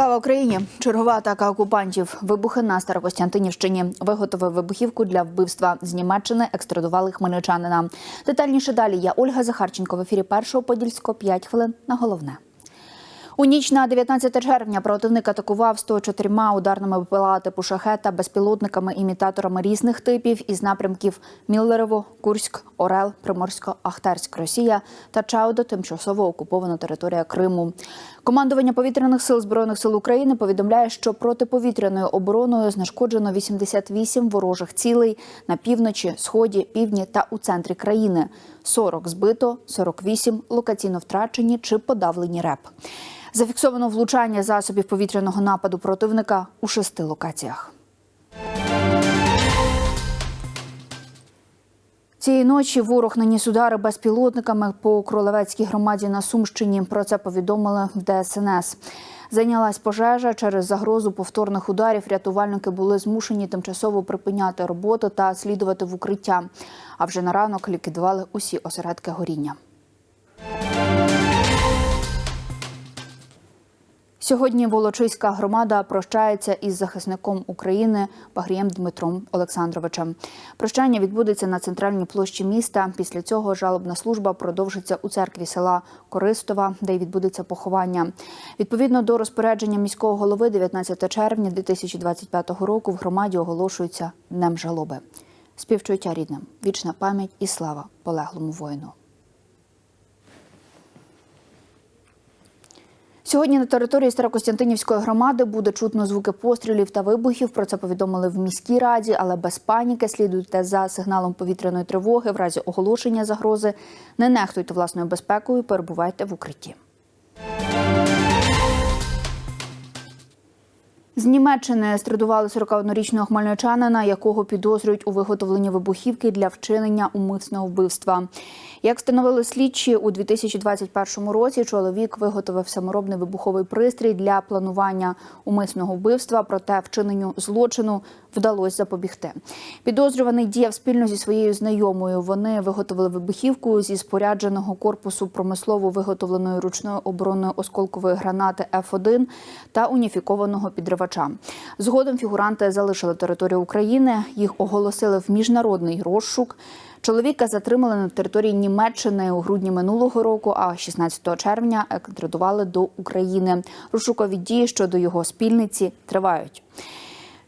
Слава Україні! Чергова атака окупантів. Вибухи на Старокостянтинівщині. Виготовив вибухівку для вбивства з Німеччини. Екстрадували хмельничанина. Детальніше далі. Я Ольга Захарченко в ефірі першого подільського 5 хвилин на головне. У ніч на 19 червня противник атакував 104 ударними БПЛА типу шахета безпілотниками імітаторами різних типів із напрямків Міллерово, Курськ, Орел, Приморсько, Ахтарськ, Росія та Чаудо, тимчасово окупована територія Криму. Командування повітряних сил збройних сил України повідомляє, що протиповітряною обороною знешкоджено 88 ворожих цілей на півночі, сході, півдні та у центрі країни. 40 збито, 48 локаційно втрачені чи подавлені РЕП. Зафіксовано влучання засобів повітряного нападу противника у шести локаціях. Цієї ночі ворог наніс удари безпілотниками по Кролевецькій громаді на Сумщині. Про це повідомили в ДСНС. Зайнялась пожежа через загрозу повторних ударів. Рятувальники були змушені тимчасово припиняти роботу та слідувати в укриття. А вже на ранок ліквідували усі осередки горіння. Сьогодні Волочиська громада прощається із захисником України Багрієм Дмитром Олександровичем. Прощання відбудеться на центральній площі міста. Після цього жалобна служба продовжиться у церкві села Користова, де й відбудеться поховання. Відповідно до розпорядження міського голови, 19 червня 2025 року в громаді оголошується днем жалоби. Співчуття рідним, вічна пам'ять і слава полеглому воїну. Сьогодні на території Старокостянтинівської громади буде чутно звуки пострілів та вибухів. Про це повідомили в міській раді, але без паніки слідуйте за сигналом повітряної тривоги в разі оголошення загрози. Не нехтуйте власною безпекою, перебувайте в укритті. З Німеччини страдували 41-річного хмельничанина, якого підозрюють у виготовленні вибухівки для вчинення умисного вбивства. Як встановили слідчі, у 2021 році чоловік виготовив саморобний вибуховий пристрій для планування умисного вбивства, проте вчиненню злочину вдалося запобігти. Підозрюваний діяв спільно зі своєю знайомою. Вони виготовили вибухівку зі спорядженого корпусу промислово виготовленої ручної оборонної осколкової гранати Ф1 та уніфікованого підривача. Згодом фігуранти залишили територію України. Їх оголосили в міжнародний розшук. Чоловіка затримали на території Німеччини у грудні минулого року, а 16 червня екстрадували до України. Розшукові дії щодо його спільниці тривають.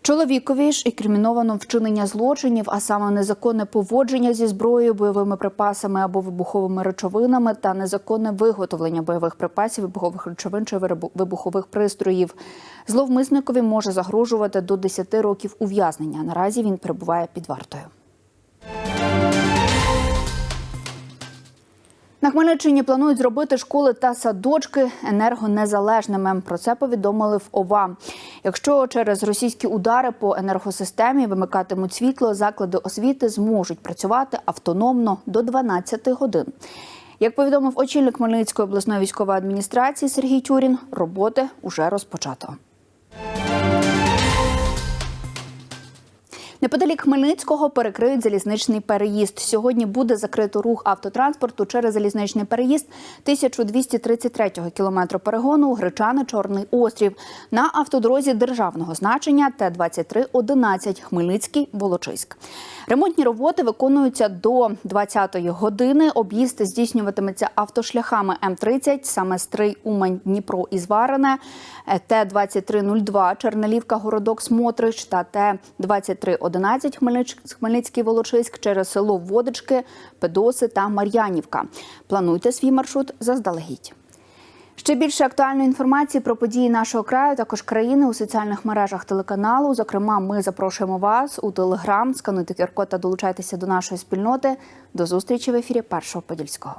Чоловікові ж інкриміновано вчинення злочинів, а саме незаконне поводження зі зброєю, бойовими припасами або вибуховими речовинами та незаконне виготовлення бойових припасів, вибухових речовин чи вибухових пристроїв. Зловмисникові може загрожувати до 10 років ув'язнення. Наразі він перебуває під вартою. На Хмельниччині планують зробити школи та садочки енергонезалежними. Про це повідомили в ОВА. Якщо через російські удари по енергосистемі вимикатимуть світло, заклади освіти зможуть працювати автономно до 12 годин. Як повідомив очільник Хмельницької обласної військової адміністрації Сергій Тюрін, роботи уже розпочато. Неподалік Хмельницького перекриють залізничний переїзд. Сьогодні буде закрито рух автотранспорту через залізничний переїзд 1233-го кілометру перегону Гречани Чорний острів на автодорозі державного значення Т-2311 Хмельницький Волочиськ. Ремонтні роботи виконуються до 20-ї години. Об'їзд здійснюватиметься автошляхами М-30, саме Стрий, Умань, Дніпро і Зварене, Т-2302 Чернелівка, Городок, Смотрич та Т-2311 Хмельницький Волочиськ через село Водички, Педоси та Мар'янівка. Плануйте свій маршрут заздалегідь. Ще більше актуальної інформації про події нашого краю, також країни у соціальних мережах телеканалу. Зокрема, ми запрошуємо вас у телеграм, скануйте QR-код та долучайтеся до нашої спільноти. До зустрічі в ефірі Першого Подільського.